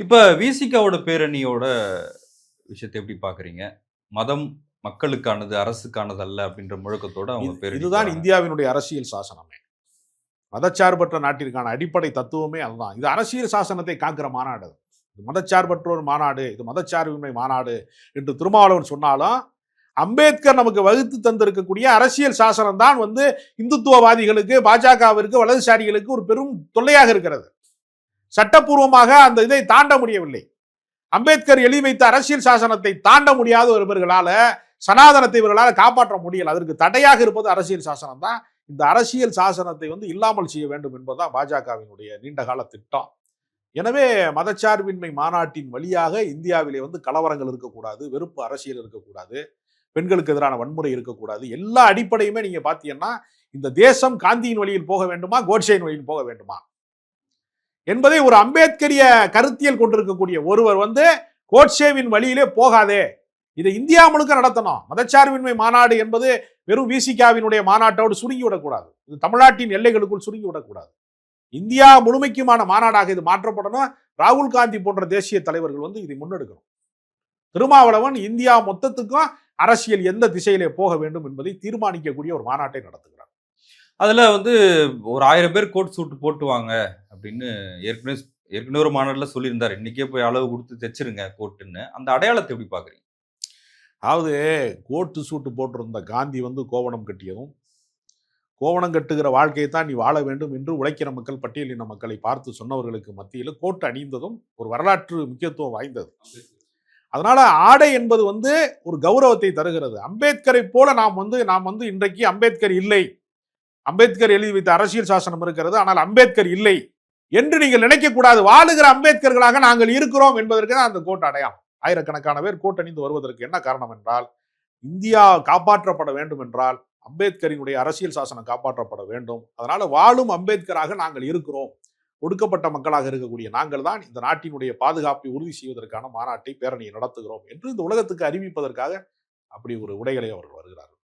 இப்ப விசிகாவோட பேரணியோட விஷயத்தை எப்படி பாக்குறீங்க மதம் மக்களுக்கானது அரசுக்கானது அல்ல அப்படின்ற முழக்கத்தோட அவங்க பேரணி இதுதான். இந்தியாவினுடைய அரசியல் சாசனமே மதச்சார்பற்ற நாட்டிற்கான அடிப்படை தத்துவமே அதுதான் இது அரசியல் சாசனத்தை காக்கிற மாநாடு. இது மதச்சார்பற்றோர் மாநாடு இது மதச்சார்பின்மை மாநாடு என்று திருமாவளவன் சொன்னாலும் அம்பேத்கர் நமக்கு வகுத்து தந்திருக்கக்கூடிய அரசியல் சாசனம் தான் வந்து இந்துத்துவவாதிகளுக்கு பாஜகவிற்கு வலதுசாரிகளுக்கு ஒரு பெரும் தொல்லையாக இருக்கிறது சட்டப்பூர்வமாக அந்த இதை தாண்ட முடியவில்லை. அம்பேத்கர் எழுதி வைத்த அரசியல் சாசனத்தை தாண்ட முடியாத ஒருவர்களால சனாதனத்தை இவர்களால் காப்பாற்ற முடியல. அதற்கு தடையாக இருப்பது அரசியல் சாசனம் தான். இந்த அரசியல் சாசனத்தை வந்து இல்லாமல் செய்ய வேண்டும் என்பதுதான் பாஜகவினுடைய நீண்டகால திட்டம். எனவே மதச்சார்பின்மை மாநாட்டின் வழியாக இந்தியாவிலே வந்து கலவரங்கள் இருக்கக்கூடாது வெறுப்பு அரசியல் இருக்கக்கூடாது பெண்களுக்கு எதிரான வன்முறை இருக்கக்கூடாது எல்லா அடிப்படையுமே நீங்கள் பார்த்தீங்கன்னா இந்த தேசம் காந்தியின் வழியில் போக வேண்டுமா கோட்சேயின் வழியில் போக வேண்டுமா? என்பதை ஒரு அம்பேத்கரிய கருத்தியல் கொண்டிருக்கக்கூடிய ஒருவர் வந்து கோட்சேவின் வழியிலே போகாதே. இதை இந்தியா முழுக்க நடத்தணும். மதச்சார்பின்மை மாநாடு என்பது வெறும் விசிகாவினுடைய மாநாட்டோடு சுருங்கி விடக்கூடாது இது தமிழ்நாட்டின் எல்லைகளுக்குள் சுருங்கி விடக்கூடாது இந்தியா முழுமைக்குமான மாநாடாக இது மாற்றப்படணும். ராகுல் காந்தி போன்ற தேசிய தலைவர்கள் வந்து இதை முன்னெடுக்கணும். திருமாவளவன் இந்தியா மொத்தத்துக்கும் அரசியல் எந்த திசையிலே போக வேண்டும் என்பதை தீர்மானிக்கக்கூடிய ஒரு மாநாட்டை நடத்துகிறார். அதில் வந்து ஒரு ஆயிரம் பேர் கோட் சூட்டு போட்டுவாங்க. அப்படின்னு ஏற்கனவே ஏற்கனவே ஒரு மாநில சொல்லியிருந்தார். இன்றைக்கே போய் அளவு கொடுத்து தைச்சிருங்க கோட்டுன்னு. அந்த அடையாளத்தை எப்படி பார்க்குறீங்க அதாவது கோட்டு சூட்டு போட்டிருந்த காந்தி வந்து கோவணம் கட்டியதும் கோவணம் கட்டுகிற வாழ்க்கையை தான் நீ வாழ வேண்டும் என்று உழைக்கிற மக்கள் பட்டியலின மக்களை பார்த்து சொன்னவர்களுக்கு மத்தியில் கோட்டு அணிந்ததும் ஒரு வரலாற்று முக்கியத்துவம் வாய்ந்தது. அதனால ஆடை என்பது வந்து ஒரு கௌரவத்தை தருகிறது. அம்பேத்கரை போல நாம் வந்து நாம் வந்து இன்றைக்கு அம்பேத்கர் இல்லை. அம்பேத்கர் எழுதி வைத்த அரசியல் சாசனம் இருக்கிறது. ஆனால் அம்பேத்கர் இல்லை. என்று நீங்கள் நினைக்கக்கூடாது வாழுகிற அம்பேத்கர்களாக நாங்கள் இருக்கிறோம் என்பதற்கு தான் அந்த கோட் அடையாளம். ஆயிரக்கணக்கான பேர் கூட்டணிந்து வருவதற்கு என்ன காரணம் என்றால் இந்தியா காப்பாற்றப்பட வேண்டும் என்றால் அம்பேத்கரினுடைய அரசியல் சாசனம் காப்பாற்றப்பட வேண்டும். அதனால வாழும் அம்பேத்கராக நாங்கள் இருக்கிறோம். ஒடுக்கப்பட்ட மக்களாக இருக்கக்கூடிய நாங்கள் தான் இந்த நாட்டினுடைய பாதுகாப்பை உறுதி செய்வதற்கான மாநாட்டை பேரணியை நடத்துகிறோம் என்று இந்த உலகத்துக்கு அறிவிப்பதற்காக அப்படி ஒரு உடைகளை அவர்கள் வருகிறார்கள்.